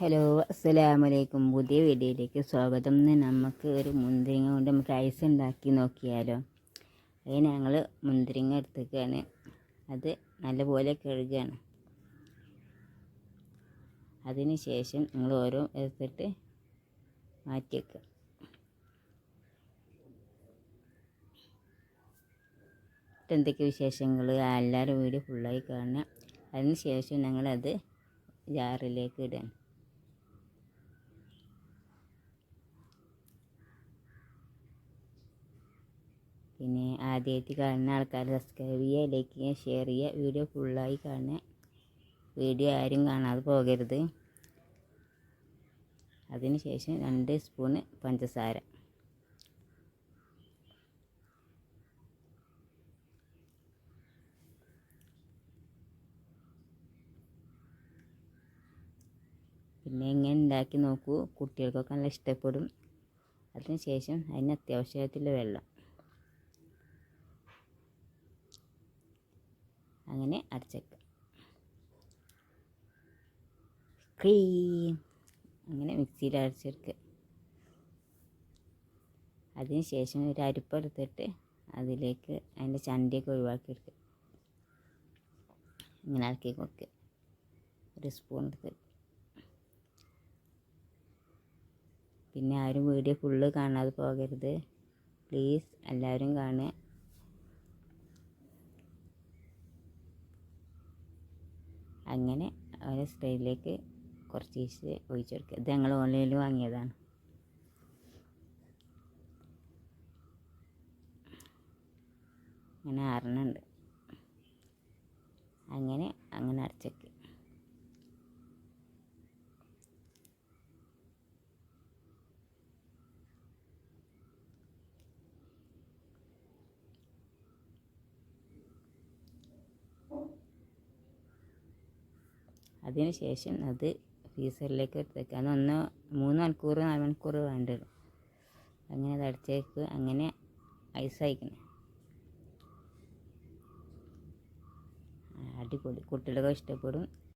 Hello അസ്സലാമു അലൈക്കും പുതിയ വീഡിയോയിലേക്ക് സ്വാഗതം. ഇന്ന് നമുക്ക് ഒരു മുന്തിരിങ്ങ കൊണ്ട് നമുക്ക് ഐസ് ഉണ്ടാക്കി നോക്കിയാലോ. അതിന് ഞങ്ങൾ മുന്തിരിങ്ങ എടുത്തേക്കാണ് അത് നല്ലപോലെ കഴുകുകയാണ്. അതിന് ശേഷം നിങ്ങൾ ഓരോ എടുത്തിട്ട് മാറ്റി വെക്കുക. എന്തൊക്കെ വിശേഷങ്ങൾ? എല്ലാവരും വീഡിയോ ഫുള്ളായി കാണുക. അതിന് ശേഷം ഞങ്ങളത് ജാറിലേക്ക് ഇടാൻ പിന്നെ ആദ്യമായിട്ട് കാണുന്ന ആൾക്കാർ സബ്സ്ക്രൈബ് ചെയ്യുക ലൈക്ക് ചെയ്യുക ഷെയർ ചെയ്യുക. വീഡിയോ ഫുള്ളായി കാണുക. വീഡിയോ ആരും കാണാതെ പോകരുത്. അതിന് ശേഷം രണ്ട് സ്പൂണ് പഞ്ചസാര. പിന്നെ ഇങ്ങനെ ഉണ്ടാക്കി നോക്കൂ? കുട്ടികൾക്കൊക്കെ നല്ല ഇഷ്ടപ്പെടും. അതിന് ശേഷം അതിന് അത്യാവശ്യമായിട്ടുള്ള വെള്ളം. അങ്ങനെ അടച്ചേക്കുക ക്രീം അങ്ങനെ മിക്സിയിൽ അരച്ചെടുക്കുക അതിന് ശേഷം ഒരു അരിപ്പെടുത്തിട്ട് അതിലേക്ക് അതിന്റെ ചണ്ടിയൊക്കെ ഒഴിവാക്കിയെടുക്കുക ഇങ്ങനെ ഇളക്കി കൊടുക്കുക ഒരു സ്പൂൺ എടുത്ത്. പിന്നെ ആരും വീഡിയോ ഫുള്ള് കാണാതെ പോകരുത്. പ്ലീസ് എല്ലാവരും കാണുക. അങ്ങനെ ഒരു സ്റ്റൈലിലേക്ക് കുറച്ച് ഈസ്റ്റ് ഒഴിച്ചെടുക്കുക ഇത് ഞങ്ങൾ ഓൺലൈനിൽ വാങ്ങിയതാണ്. അങ്ങനെ ആറണുണ്ട് അങ്ങനെ അങ്ങനെ അടച്ചേക്ക് അതിന് ശേഷം അത് ഫ്രീസറിലേക്ക് എടുത്തേക്ക്. അത് ഒന്ന് മൂന്ന് മണിക്കൂർ നാല് മണിക്കൂർ വേണ്ടി വരും. അങ്ങനെ അത് അടിച്ചേക്ക് അങ്ങനെ ഐസ് അയക്കണം അടിപൊളി. കുട്ടികൾക്ക് ഇഷ്ടപ്പെടും.